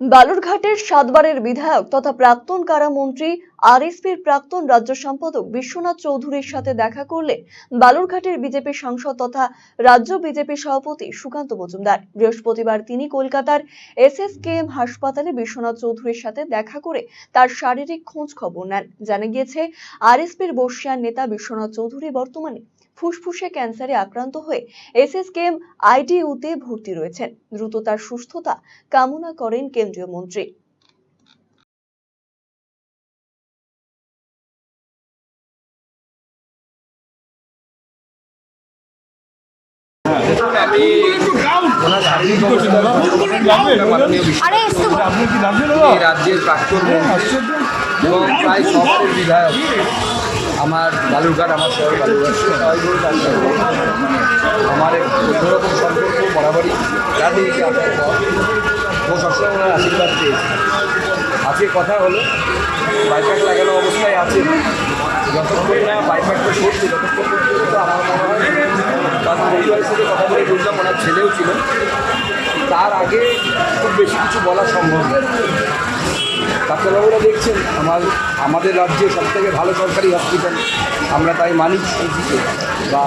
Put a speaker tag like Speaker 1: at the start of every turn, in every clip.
Speaker 1: বালুরঘাটের সাতবারের বিধায়ক তথা প্রাক্তন কারামন্ত্রী আরএসপির প্রাক্তন রাজ্য সম্পাদক বিশ্বনাথ চৌধুরীর সাথে দেখা করলেন বালুরঘাটের বিজেপি সাংসদ তথা রাজ্য বিজেপি সভাপতি সুকান্ত মজুমদার। বৃহস্পতিবার তিনি কলকাতার এসএসকেএম হাসপাতালে বিশ্বনাথ চৌধুরীর সাথে দেখা করে তার শারীরিক খোঁজ খবর নেন। জানা গিয়েছে, আরএসপির বর্ষিয়ান নেতা বিশ্বনাথ চৌধুরী বর্তমানে ফুসফুসে ক্যান্সারে আক্রান্ত হয়ে এসএসকেএম আইটিইউতে ভর্তি রয়েছেন। দ্রুত তার সুস্থতা কামনা করেন কেন্দ্রীয় মন্ত্রী।
Speaker 2: রাজ্যের প্রাক্তন মন্ত্রী এবং প্রায় বিধায়ক আমার বালুরঘাট আমার শহর বালুরঘাট আমার এক অন্যরকম সম্পর্ক বরাবরই আসার পর ও সবসময় ওনার আশীর্বাদ পেয়েছে। আজকে কথা হলো বাইপ্যাক লাগানো অবস্থায় আছে। যতক্ষণ না বাইপ্যাকটা সরছে ততক্ষণ পর্যন্ত আমার মনে হয় তার পরিবারের সাথে কথা বলে বুঝলাম ওনার ছেলেও ছিল। তার আগে খুব বেশি কিছু বলা সম্ভব নয়। ডাক্তারবাবুরা দেখছেন আমার আমাদের রাজ্যে সব থেকে ভালো সরকারি হসপিটাল আমরা তাই মানি এইদিকে বা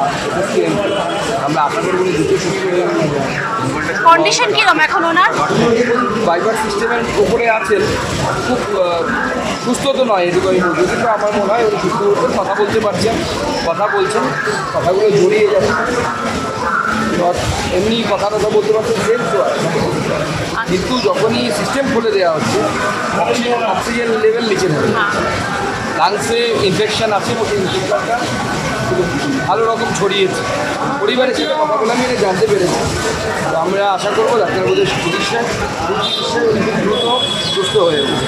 Speaker 2: আমরা আশা করব দ্রুত সুস্থ
Speaker 3: কন্ডিশন কিরম এখন ওনার?
Speaker 2: ফাইবার সিস্টেমের উপরে আছেন। খুব সুস্থ তো নয় এটুকু যদি তো আমার মনে হয় উনি সুস্থ হচ্ছেন কথা বলতে পারছেন কথা বলছেন কথাগুলো জড়িয়ে যাচ্ছে। এমনি কথা কথা বলতে পারছেন সেম তো। কিন্তু যখনই সিস্টেম খুলে দেওয়া হচ্ছে অক্সিজেন অক্সিজেন লেভেল নিচে নেবে। লাংসে ইনফেকশান আছে এবং সেই ইনফেকশনটা ভালো রকম ছড়িয়েছে। পরিবারের সাথে কথা বলে আমি এটা জানতে পেরেছি। তো আমরা আশা করব ডাক্তারবাবুদের চিকিৎসায় চিকিৎসায় উনি খুব দ্রুত সুস্থ হয়ে উঠবে।